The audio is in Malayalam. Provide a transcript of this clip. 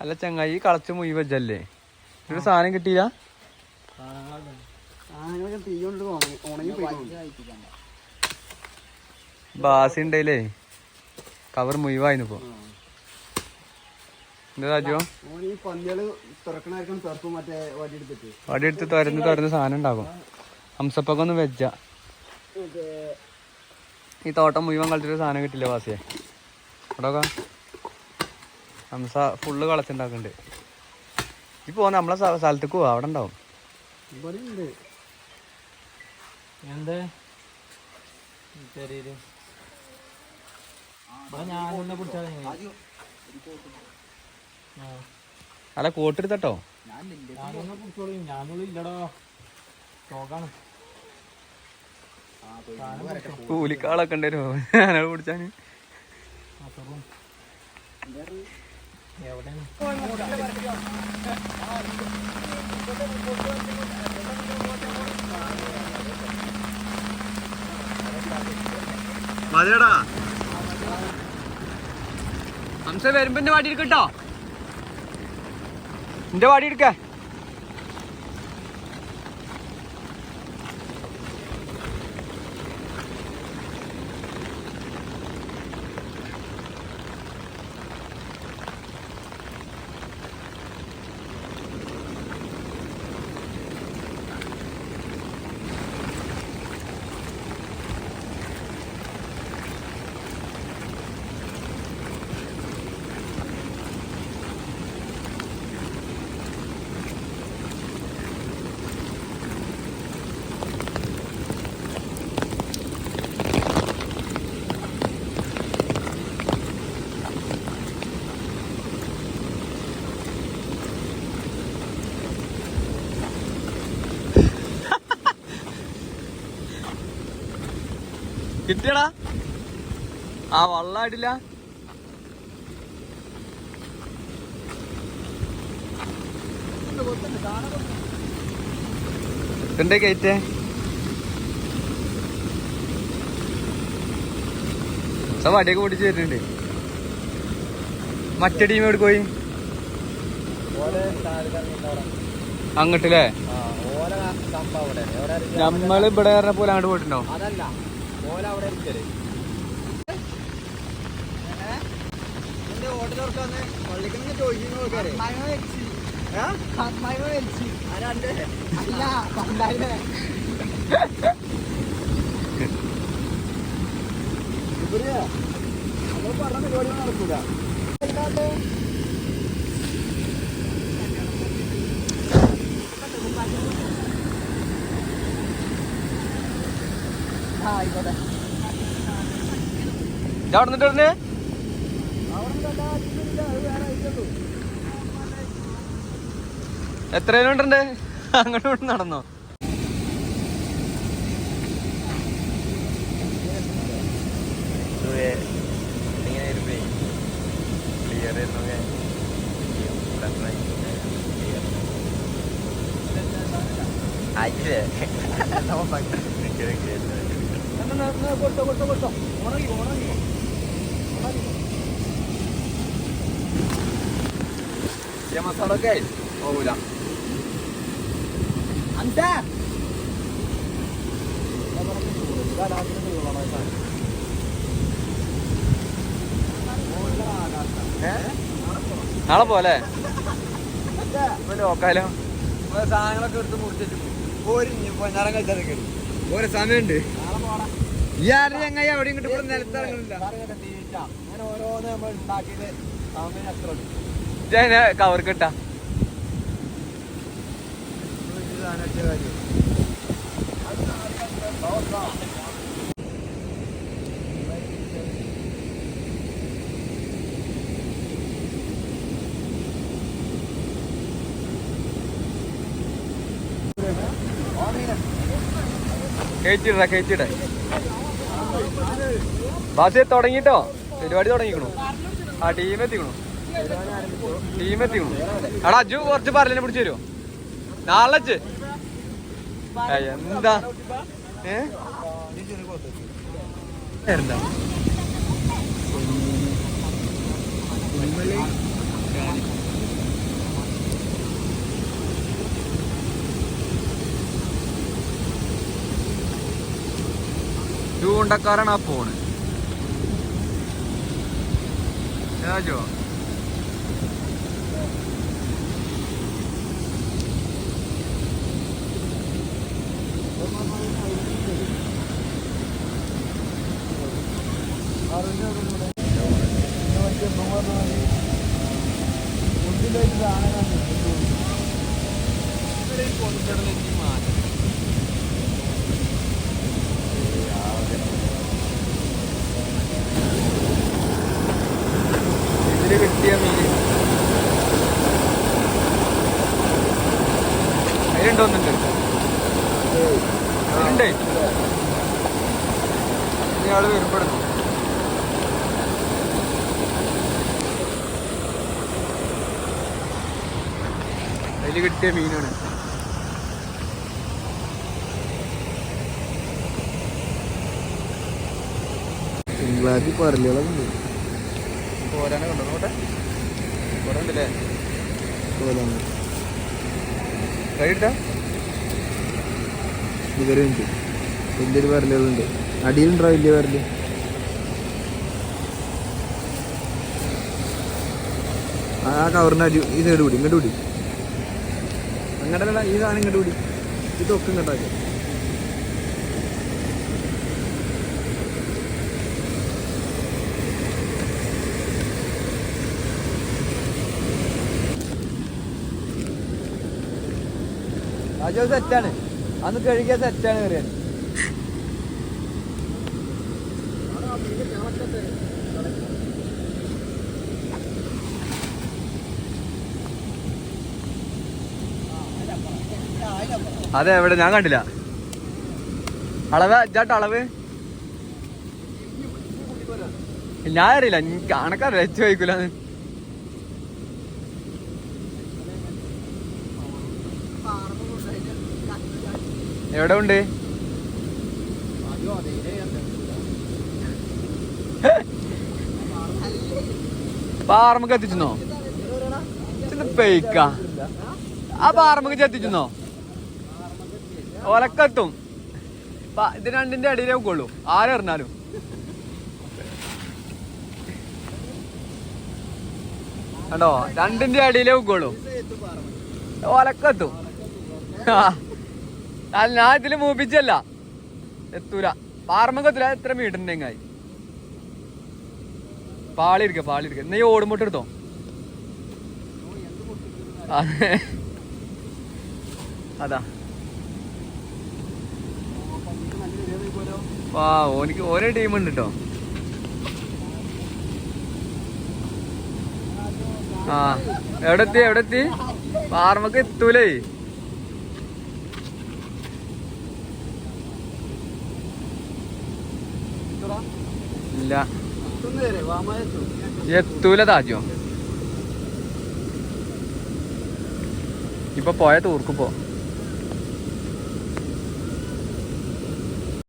അല്ല ചങ്ങായി കളച്ച് മുയി വെച്ചല്ലേ? ഒരു സാധനം കിട്ടിയില്ല? ബാസി ഉണ്ടായില്ലേ കവർ മുയിവായിരുന്നു ഇപ്പൊ. വടിയെടുത്ത് തുരന്ന് തുരന്ന് സാധനം ഉണ്ടാകും ഹംസപ്പൊക്കെ ഒന്ന് വെച്ച ഈ തോട്ടം മുഴുവൻ കളിച്ചിട്ട് സാധനം കിട്ടില്ല വാസിയെ. അവിടെ ഹംസ ഫുള്ള് കളച്ചുണ്ടാക്കുന്നുണ്ട്. ഈ പോകുന്ന നമ്മളെ സ്ഥ- സ്ഥലത്തേക്ക് പോവാ അവിടെ ഉണ്ടാവും. എന്ത്? അല്ല കോട്ടെടുത്തട്ടോ. ഞാനൊന്നും ഞാനൊന്നും ഇല്ലടോ. നോക്കാണ് കൂലിക്കാളൊക്കെ ഉണ്ടായിരുന്നു ഞാനത് പിടിച്ചാന് മതിയടാ. ഹംസ വരുമ്പോ എന്റെ വാടി എടുക്കട്ടോ എന്റെ വാടി എടുക്ക. കിട്ടിയടാ. ആ വള്ളായിട്ടില്ല എന്റെ കയറ്റേ വടിയൊക്കെ പൊടിച്ച് വരുന്നുണ്ട്. മറ്റേ ടീം എവിടെ പോയി? അങ്ങോട്ടല്ലേ നമ്മളിവിടെ പറഞ്ഞ പോലെ അങ്ങോട്ട് പോയിട്ടുണ്ടോ അതല്ല. ഓല അവിടെ വന്ന് പള്ളിക്കുന്ന ചോദിക്കുന്നു നോക്കാറ് അല്ല പണ്ടായില്ലേ ഇവിടെ നമ്മൾ പറഞ്ഞ പരിപാടി നടക്കൂല. ആയിക്കോട്ടെ. അവിടെ നിന്നിട്ട് പറഞ്ഞേ എത്ര കിലോമീറ്റർ അങ്ങോട്ട് ഇവിടെ നടന്നോ? കൊടുത്തോ കൊടുത്തോ കൊടുത്തോ ഉണങ്ങി ഉണങ്ങി മസാല ഒക്കെ പോകൂല നാളെ പോലെ നോക്കാലോ സാധനങ്ങളൊക്കെ എടുത്ത് മുറിച്ചു നിറം കഴിച്ചാൽ ഓരോ സമയമുണ്ട്. ഈ ആരുടെ ചങ്ങായി അവിടെ ഇങ്ങോട്ട് ഇവിടെ ഉണ്ട് ഞാൻ കവർ കിട്ടാ കയറ്റിട കയറ്റിട ബാസ് തുടങ്ങിട്ടോ? പരിപാടി തുടങ്ങിക്കണു. ആ ടീം എത്തിക്കണു. ടീം എത്തിക്കണു. എടാ അജു കുറച്ച് പറലിനെ പിടിച്ചു തരുമോ നാളെ എന്താ? ഏ? എന്താ? ചൂണ്ടക്കാരാണ് ആ ഫോണ് രാജോ? ഇയാൾ അതിൽ കിട്ടിയ മീനാണ്. തിങ്കളാഴ്ച പറലുകളുണ്ട് പോരാനെ കൊണ്ടോ? നോട്ടെ കുറെ ഉണ്ടല്ലേ കോലാണ് കൈയിട്ടാ ഇവരുണ്ട്. വലിയൊരു പറലുകളുണ്ട് അടിയിലുണ്ടോ വലിയ വരൽ ആ കവറിന്റെ അടി ഈ സൈഡ് കൂടി ഇങ്ങോട്ട് കൂടി അങ്ങോട്ടല്ല ഈ സാധനം ഇങ്ങോട്ട് കൂടി ഇതൊക്കെ ഇങ്ങോട്ടാക്കി രാജോ സെറ്റാണ് അന്ന് കഴുകിയ സെറ്റാണ് പറയാൻ അതെ എവിടെ? ഞാൻ കണ്ടില്ല. അളവ്? ചേട്ടാ അളവ്? ഞാൻ അറിയില്ല. കണക്കറിയില്ല എച്ച് വഹിക്കൂല എവിടെ ഉണ്ട്? പാറമ്മക്ക് എത്തിച്ചെന്നോ പെയ്ക്ക. ആ പാറമ്മക്ക് എത്തിച്ചെന്നോ ഒലക്കെത്തും ഇത് രണ്ടിന്റെ അടിയിലേ കൊള്ളൂ ആരെറിഞ്ഞാലും കണ്ടോ? രണ്ടിന്റെ അടിയിലേ കൊള്ളൂ ഒലക്കെത്തും ഞാൻ ഇതിൽ മൂപ്പിച്ചല്ല. എത്തൂല. പാറമക്കത്തില്ല എത്ര മീറ്ററിന്റെ പാളി എടുക്ക പാളി എടുക്ക. എന്നാ ഈ ഓടുമ്പോട്ട് എടുത്തോ? അതെ. വാ ഓനിക്ക് ഓരോ ഉണ്ട് കേട്ടോ ആ എവിടെ എത്തി എവിടെ എത്തി പാർമക്ക് എത്തൂലേ? ഇല്ല. എത്തൂല താജോ ഇപ്പൊ പോയ തൂർക്കും പോ.